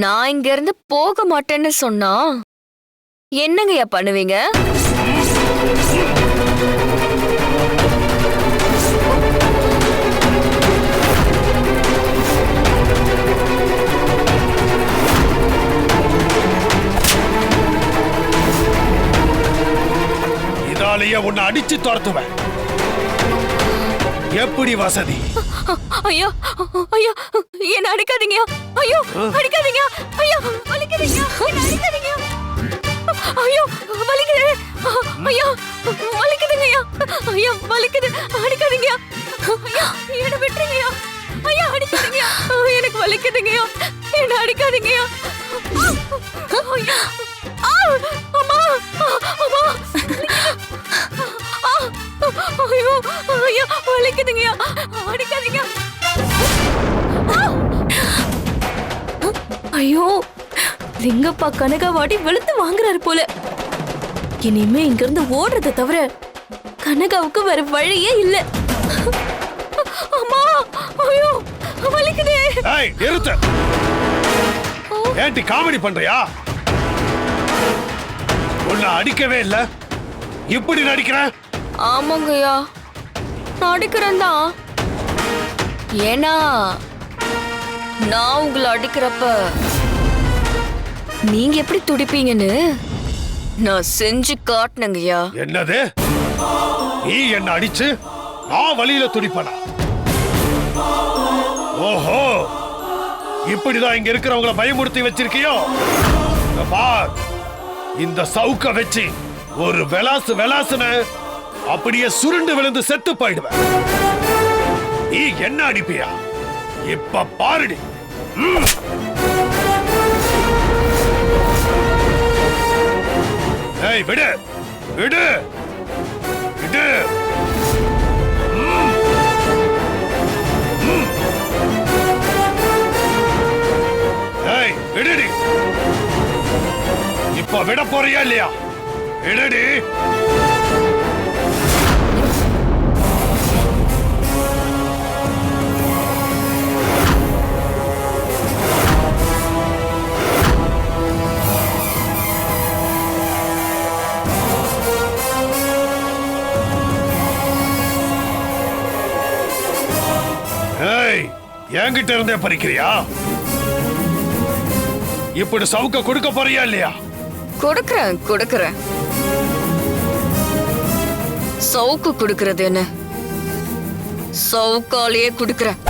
நான் இங்க இருந்து போக மாட்டேன்னு சொன்னா என்னங்கய்யா பண்ணுவீங்க? இதாலேயே உன்னை அடிச்சு துரத்துவேன். எப்படி வசதி? ஐயோ ஐயோ என்ன அடிக்காதீங்க. ஐயோ அடிக்காதீங்க. ஐயோ வலிக்குதுங்க. என்ன அடிக்காதீங்க. ஐயோ வலிக்குது. ஐயோ வலிக்குதுங்க. ஐயோ வலிக்குது. அடிக்காதீங்க. ஐயோ என்ன விட்டுருங்கய்யா ஐயா அடிக்காதீங்க. எனக்கு வலிக்குதுங்க. என்ன அடிக்காதீங்க. ஐயோ ஐயோ வலிக்குதுங்க அடிக்காதீங்க. ஐயோ லிங்கப்பா கனகாவாடி வெளுத்து வாங்குறாரு போல. இனிமே இங்க இருந்து ஓடுறதை தவிர கனகாவுக்கு வேற வழியே இல்ல. அம்மா ஐயோ வலிக்குதே. ஏய் நிறுத்து. ஏன்டி காமெடி பண்றியா? உன்னை அடிக்கவே இல்ல. இப்படி நடிக்கிற? ஆமாங்கய்யா. நான் அடிக்கிறேன் தான் ஏன்னா நான் உங்களை அடிக்கிறப்ப நீங்க எப்படி துடிப்பீங்கன்னு நான் செஞ்சு காட்டினங்கய்யா. என்னது? நீ என்ன அடிச்சு? நான் வழியில துடிப்பனா? ஓஹோ. இப்படிதான் இங்க இருக்கிறவங்கள பயமுறுத்தி வச்சிருக்கியோ? பார் இந்த சவுக்க வச்சு ஒரு வெலாசு வெலாசுன்னு அப்படியே சுருண்டு விழுந்து செத்து போயிடுவேன். நீ என்ன அடிப்பியா? இப்ப பாருடி. ஏய் விடு. விடு. விடு. ஏய் விடுடி. இப்ப விட போறியா இல்லையா? விடுடி. ஏய் என்கிட்ட இருந்தே பறிக்கிறியா? இப்படி சவுக்க கொடுக்க போறியா இல்லையா? கொடுக்கறேன் கொடுக்கறேன். சவுக்கு கொடுக்கறது என்ன? சவுக்காலேயே கொடுக்கறேன்.